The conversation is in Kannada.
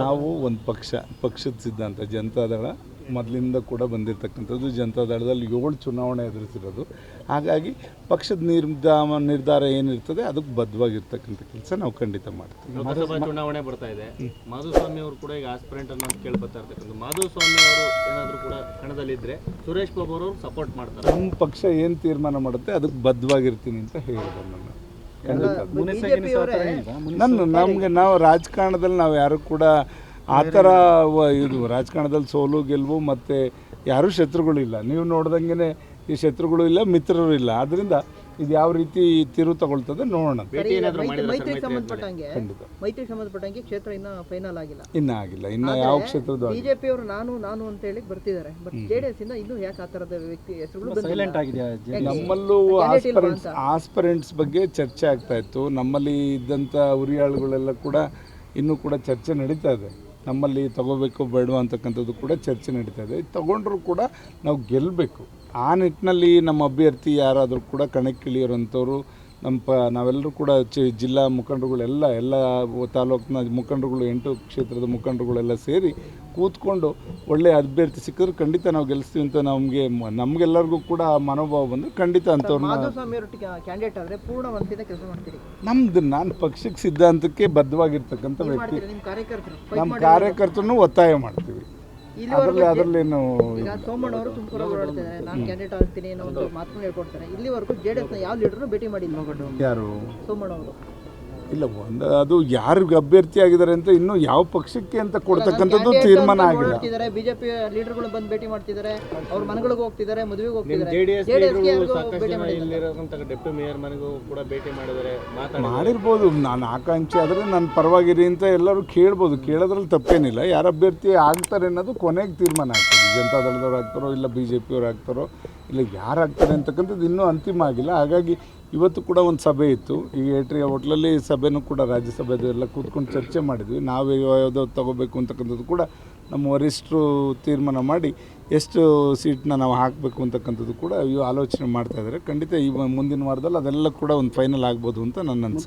ನಾವು ಒಂದು ಪಕ್ಷ ಪಕ್ಷದ ಸಿದ್ಧಾಂತ ಜನತಾದಳ ಮೊದಲಿಂದ ಕೂಡ ಬಂದಿರತಕ್ಕಂಥದ್ದು ಜನತಾದಳದಲ್ಲಿ ಏಳು ಚುನಾವಣೆ ಎದುರಿಸಿರೋದು. ಹಾಗಾಗಿ ಪಕ್ಷದ ನಿರ್ಧಾರ ನಿರ್ಧಾರ ಏನಿರ್ತದೆ ಅದಕ್ಕೆ ಬದ್ಧವಾಗಿರ್ತಕ್ಕಂಥ ಕೆಲಸ ನಾವು ಖಂಡಿತ ಮಾಡ್ತೀವಿ. ಲೋಕಸಭಾ ಚುನಾವಣೆ ಬರ್ತಾ ಇದೆ. ಮಾಧುಸ್ವಾಮಿ ಅವರು ಕೂಡ ಈಗ ಆಸ್ಪಿರೆಂಟ್ ಅನ್ನೋ ಕೇಳ್ಬತ್ತಾ ಇರ್ತಕ್ಕಂಥ ಮಾಧುಸ್ವಾಮಿ ಅವರು ಏನಾದರೂ ಕೂಡ ಕಣದಲ್ಲಿದ್ದರೆ ಸುರೇಶ್ ಬಾಬು ಅವರು ಸಪೋರ್ಟ್ ಮಾಡ್ತಾರೆ. ನಮ್ಮ ಪಕ್ಷ ಏನು ತೀರ್ಮಾನ ಮಾಡುತ್ತೆ ಅದಕ್ಕೆ ಬದ್ಧವಾಗಿರ್ತೀನಿ ಅಂತ ಹೇಳಿದೆ ನಾನು ನನ್ನ ನಮಗೆ ನಾವು ರಾಜಕಾರಣದಲ್ಲಿ ನಾವು ಯಾರು ಕೂಡ ಆ ಥರ ವ- ಇದು ರಾಜಕಾರಣದಲ್ಲಿ ಸೋಲು ಗೆಲುವು ಮತ್ತು ಯಾರೂ ಶತ್ರುಗಳಿಲ್ಲ ನೀವು ನೋಡ್ದಂಗೆ ಈ ಶತ್ರುಗಳು ಇಲ್ಲ ಮಿತ್ರರು ಇಲ್ಲ. ಆದ್ದರಿಂದ ಇದು ಯಾವ ರೀತಿ ತಿರು ತಗೊಳ್ತದೆ ನೋಡೋಣ. ಮೈತ್ರಿ- ಮೈತ್ರಿಗೆ ಸಂಬಂಧಪಟ್ಟಂಗೆ ಮೈತ್ರಿಗೆ ಸಂಬಂಧಪಟ್ಟಂಗೆ ಕ್ಷೇತ್ರ ಇನ್ನ ಫೈನಲ್ ಆಗಿಲ್ಲ. ಇನ್ನೂ ಆಗಿಲ್ಲ ಇನ್ನ ಯಾವ ಕ್ಷೇತ್ರದ ಬಿಜೆಪಿ ಅವರು ನಾನು ನಾನು ಅಂತ ಹೇಳಿ ಬರ್ತಿದ್ದಾರೆ. ಬಟ್ ಜೆಡಿಎಸ್ ಇಂದ ಇನ್ನೂ ಯಾಕೆ ಆ ತರದ ವ್ಯಕ್ತಿ ಹೆಸರುಗಳು ಸೈಲೆಂಟ್ ಆಗಿದೆ ನಮ್ಮಲ್ಲೂ ಆಸ್ಪರೆಂಟ್ಸ್ ಆಸ್ಪರೆಂಟ್ಸ್ ಬಗ್ಗೆ ಚರ್ಚೆ ಆಗ್ತಾ ಇತ್ತು. ನಮ್ಮಲ್ಲಿ ಇದ್ದಂಥ ಉರಿಯಾಳುಗಳೆಲ್ಲ ಕೂಡ ಇನ್ನೂ ಕೂಡ ಚರ್ಚೆ ನಡೀತಾ ಇದೆ. ನಮ್ಮಲ್ಲಿ ತಗೋಬೇಕು ಬೇಡವಾ ಅಂತಕ್ಕಂಥದ್ದು ಕೂಡ ಚರ್ಚೆ ನಡೀತಾ ಇದೆ. ಇದು ತಗೊಂಡ್ರೂ ಕೂಡ ನಾವು ಗೆಲ್ಲಬೇಕು ಆ ನಿಟ್ಟಿನಲ್ಲಿ ನಮ್ಮ ಅಭ್ಯರ್ಥಿ ಯಾರಾದರೂ ಕೂಡ ಕಣಕ್ಕಿಳಿಯೋರಂಥವ್ರು ನಮ್ಮ ಪ ನಾವೆಲ್ಲರೂ ಕೂಡ ಚಿ ಜಿಲ್ಲಾ ಮುಖಂಡರುಗಳೆಲ್ಲ ಎಲ್ಲ ತಾಲೂಕಿನ ಮುಖಂಡರುಗಳು ಎಂಟು ಕ್ಷೇತ್ರದ ಮುಖಂಡರುಗಳೆಲ್ಲ ಸೇರಿ ಕೂತ್ಕೊಂಡು ಒಳ್ಳೆಯ ಅಭ್ಯರ್ಥಿ ಸಿಕ್ಕಿದ್ರೆ ಖಂಡಿತ ನಾವು ಗೆಲ್ಲಿಸ್ತೀವಿ ಅಂತ ನಮಗೆ ನಮಗೆಲ್ಲರಿಗೂ ಕೂಡ ಆ ಮನೋಭಾವ ಬಂದು ಖಂಡಿತ ಅಂಥವ್ರನ್ನ ನಮ್ದು ನಾನು ಪಕ್ಷಕ್ಕೆ ಸಿದ್ಧಾಂತಕ್ಕೆ ಬದ್ಧವಾಗಿರ್ತಕ್ಕಂಥ ವ್ಯಕ್ತಿ. ನಮ್ಮ ಕಾರ್ಯಕರ್ತರನ್ನು ಒತ್ತಾಯ ಮಾಡ್ತೀವಿ. ಅದರಲ್ಲಿ ಅದರಲ್ಲೇನು ಈಗ ಸೋಮಣ್ಣ ಅವರು ತುಮಕೂರು ಓಡಾಡ್ತಿದ್ದಾರೆ. ನಾನು ಕ್ಯಾಂಡಿಡೇಟ್ ಆಗ್ತೀನಿ ಅನ್ನೋ ಒಂದು ಮಾತನ್ನು ಹೇಳ್ಕೊಡ್ತಾರೆ. ಇಲ್ಲಿವರೆಗೂ ಜೆಡಿಎಸ್ನ ಯಾವ ಲೀಡರ್ನು ಭೇಟಿ ಮಾಡಿಲ್ಲ. ಯಾರು? ಸೋಮಣ್ಣ ಅವರು. ಇಲ್ಲ ಒಂದು ಅದು ಯಾರಿಗೆ ಅಭ್ಯರ್ಥಿ ಆಗಿದ್ದಾರೆ ಅಂತ ಇನ್ನು ಯಾವ ಪಕ್ಷಕ್ಕೆ ಅಂತ ಕೊಡ್ತಕ್ಕಂಥದ್ದು ತೀರ್ಮಾನ ಆಗಿಲ್ಲ. ಬಿಜೆಪಿ ಲೀಡರ್ಗಳು ಬಂದು ಭೇಟಿ ಮಾಡ್ತಿದ್ದಾರೆ ಅವ್ರ ಮನೆಗಳಿಗೆ ಹೋಗ್ತಿದ್ದಾರೆ ಮದುವೆಗೆ ಹೋಗ್ತಿದ್ದಾರೆ. ಮಾಡಿರ್ಬೋದು ನಾನು ಆಕಾಂಕ್ಷೆ ಆದರೆ ನಾನು ಪರವಾಗಿರಿ ಅಂತ ಎಲ್ಲರೂ ಕೇಳ್ಬೋದು. ಕೇಳೋದ್ರಲ್ಲಿ ತಪ್ಪೇನಿಲ್ಲ. ಯಾರು ಅಭ್ಯರ್ಥಿ ಆಗ್ತಾರೆ ಅನ್ನೋದು ಕೊನೆಗೆ ತೀರ್ಮಾನ ಆಗ್ತದೆ. ಜನತಾದಳದವ್ರು ಆಗ್ತಾರೋ ಇಲ್ಲ ಬಿ ಜೆ ಪಿಯವ್ರು ಆಗ್ತಾರೋ ಇಲ್ಲ, ಯಾರು ಆಗ್ತಾರೆ ಅಂತಕ್ಕಂಥದ್ದು ಇನ್ನೂ ಅಂತಿಮ ಆಗಿಲ್ಲ. ಹಾಗಾಗಿ ಇವತ್ತು ಕೂಡ ಒಂದು ಸಭೆ ಇತ್ತು. ಈ ಏಟ್ರಿಯ ಹೋಟ್ಲಲ್ಲಿ ಸಭೆನೂ ಕೂಡ ರಾಜ್ಯಸಭೆದು ಎಲ್ಲ ಕೂತ್ಕೊಂಡು ಚರ್ಚೆ ಮಾಡಿದ್ವಿ. ನಾವು ಯಾವುದೋ ತಗೋಬೇಕು ಅಂತಕ್ಕಂಥದ್ದು ಕೂಡ ನಮ್ಮ ವರಿಷ್ಠರು ತೀರ್ಮಾನ ಮಾಡಿ ಎಷ್ಟು ಸೀಟ್ನ ನಾವು ಹಾಕಬೇಕು ಅಂತಕ್ಕಂಥದ್ದು ಕೂಡ ಇವು ಆಲೋಚನೆ ಮಾಡ್ತಾ ಇದ್ದಾರೆ ಖಂಡಿತ ಈ ಮುಂದಿನ ವಾರದಲ್ಲಿ ಅದೆಲ್ಲ ಕೂಡ ಒಂದು ಫೈನಲ್ ಆಗ್ಬೋದು ಅಂತ ನನ್ನ ಅನಿಸಿಕೆ